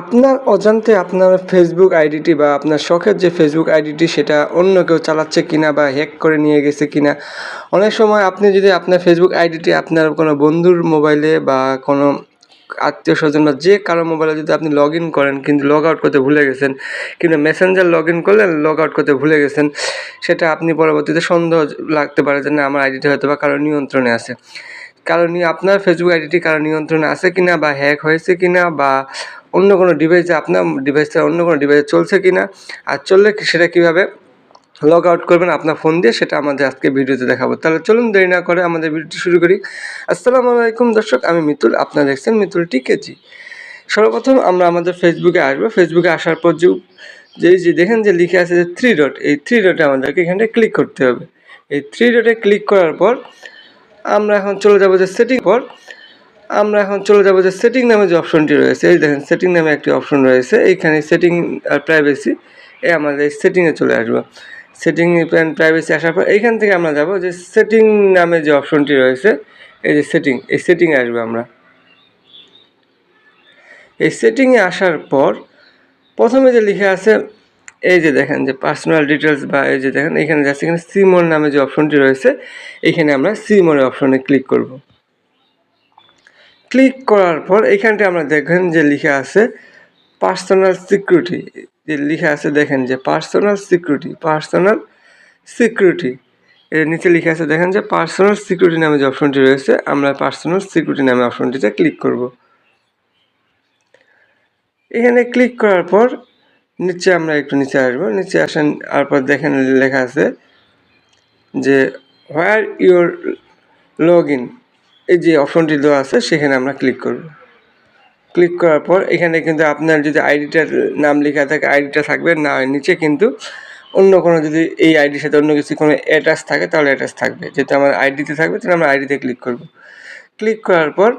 আপনার অজান্তে আপনার ফেসবুক আইডিটি বা আপনার শখের যে ফেসবুক আইডিটি সেটা অন্য কেউ চালাচ্ছে কিনা বা হ্যাক করে নিয়ে গেছে কিনা, অনেক সময় আপনি যদি আপনার ফেসবুক আইডিটি আপনার কোনো বন্ধুর মোবাইলে বা কোনো আত্মীয় স্বজন বা যে কারও মোবাইলে যদি আপনি লগ ইন করেন, কিন্তু লগ আউট করতে ভুলে গেছেন কিন্তু মেসেঞ্জার লগ ইন করলেন লগ আউট করতে ভুলে গেছেন, সেটা আপনি পরবর্তীতে সন্দেহ লাগতে পারে যে না, আমার আইডিটি হয়তো বা কারও নিয়ন্ত্রণে আছে। কারণ আপনার ফেসবুক আইডিটি কারও নিয়ন্ত্রণে আছে কিনা বা হ্যাক হয়েছে কিনা বা অন্য কোনো ডিভাইসে আপনার ডিভাইসটা অন্য কোনো ডিভাইসে চলছে কিনা, আর চললে সেটা কীভাবে লগ আউট করবেন আপনার ফোন দিয়ে, সেটা আমাদের আজকে ভিডিওতে দেখাবো। তাহলে চলুন দেরি না করে আমাদের ভিডিওটি শুরু করি। আসসালামু আলাইকুম দর্শক, আমি মিতুল, আপনারা দেখছেন মিতুল টিকেজি। সর্বপ্রথম আমরা আমাদের ফেসবুকে আসব। ফেসবুকে আসার পর যে যে যে, দেখেন যে লিখে আছে যে থ্রি ডট এই থ্রি ডটে আমাদেরকে এখানে ক্লিক করতে হবে। এই থ্রি ডটে ক্লিক করার পর আমরা এখন চলে যাব যে সেটিং পর আমরা এখন চলে যাব যে সেটিং নামে যে অপশনটি রয়েছে। এই দেখেন সেটিং নামে একটি অপশন রয়েছে। এইখানে সেটিং আর প্রাইভেসি এ আমাদের সেটিংয়ে চলে আসব। সেটিং প্যান প্রাইভেসি আসার পর এইখান থেকে আমরা যাব যে সেটিং নামে যে অপশনটি রয়েছে, এই যে সেটিং এই সেটিংয়ে আসব আমরা। এই সেটিংয়ে আসার পর প্রথমে যে লিখে আছে, এই যে দেখেন যে পার্সোনাল ডিটেলস বা এই যে দেখেন এখানে যাচ্ছে এখানে সিমোর নামে যে অপশনটি রয়েছে এখানে আমরা সিমোরের অপশনে ক্লিক করব। ক্লিক করার পর এইখানটা আমরা দেখেন যে লিখে আছে পার্সোনাল সিকিউরিটি। যে লিখে আছে দেখেন যে পার্সোনাল সিকিউরিটি পার্সোনাল সিকিউরিটি। এর নিচে লিখে আছে দেখেন যে পার্সোনাল সিকিউরিটি নামে যে অপশনটি রয়েছে, আমরা পার্সোনাল সিকিউরিটি নামে অপশনটিতে ক্লিক করব। এখানে ক্লিক করার পর নিচে আমরা একটু নিচে আসব। নিচে আসেন, তারপর দেখেন লেখা আছে যে হোয়ার ইউর লগ ইন। এই যে অপশনটি দেওয়া আছে, সেখানে আমরা ক্লিক করব। ক্লিক করার পর এখানে কিন্তু আপনার যদি আইডিটার নাম লেখা থাকে আইডিটা থাকবে। না নিচে কিন্তু অন্য কোনো যদি এই আইডির সাথে অন্য কিছু কোনো অ্যাটাচ থাকে, তাহলে অ্যাটাচ থাকবে। যেহেতু আমার আইডিতে থাকবে, তাহলে আমরা আইডিতে ক্লিক করব। ক্লিক করার পর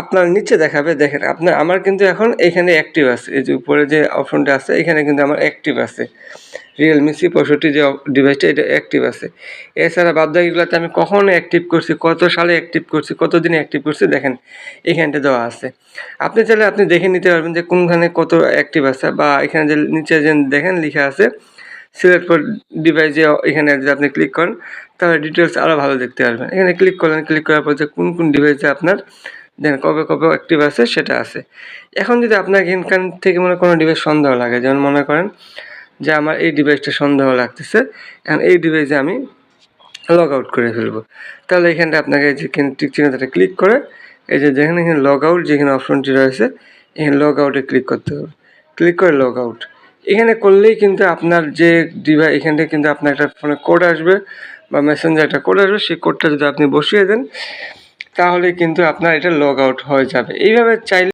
আপনার নিচে দেখাবে, দেখেন আপনার, আমার কিন্তু এখন এখানে অ্যাক্টিভ আছে। এই যে উপরে যে অপশনটা আছে, এখানে কিন্তু আমার অ্যাক্টিভ আছে। রিয়েলমি সি পঁয়ষট্টি যে ডিভাইসটা এটা অ্যাক্টিভ আছে। এছাড়া বাদবাকিগুলোতে আমি কখন অ্যাক্টিভ করছি, কত সালে অ্যাক্টিভ করছি কত দিনে অ্যাক্টিভ করছি, দেখেন, এখানটা দেওয়া আছে। আপনি চাইলে আপনি দেখে নিতে পারবেন যে কোনখানে কত অ্যাক্টিভ আছে, বা এখানে যে নিচে যে দেখেন লেখা আছে সিলেক্ট ফর ডিভাইস যে এখানে যদি আপনি ক্লিক করেন, তাহলে ডিটেলস আরও ভালো দেখতে পারবেন। এখানে ক্লিক করলেন ক্লিক করার পর যে কোন কোন ডিভাইসে আপনার, দেন কবে কবে অ্যাক্টিভ আছে, সেটা আছে। এখন যদি আপনার এখানকার থেকে মনে কোনো ডিভাইস সন্দেহ লাগে, যেমন মনে করেন যে আমার এই ডিভাইসটা সন্দেহ লাগতেছে, এখন এই ডিভাইসে আমি লগ আউট করে ফেলব। তাহলে এখানটা আপনাকে যে টিক চিহ্নটা ক্লিক করে, এই যে যেখানে এখানে লগ আউট যেখানে অপশনটি রয়েছে, এখানে লগ আউটে ক্লিক করতে হবে। ক্লিক করে লগ আউট এখানে করলেই কিন্তু আপনার যে ডিভাইস এখান থেকে কিন্তু আপনার একটা ফোনে কোড আসবে বা মেসেঞ্জার একটা কোড আসবে, সেই কোডটা যদি আপনি বসিয়ে দেন, তাহলে কিন্তু আপনার এটা লগ আউট হয়ে যাবে। এইভাবে চাইলে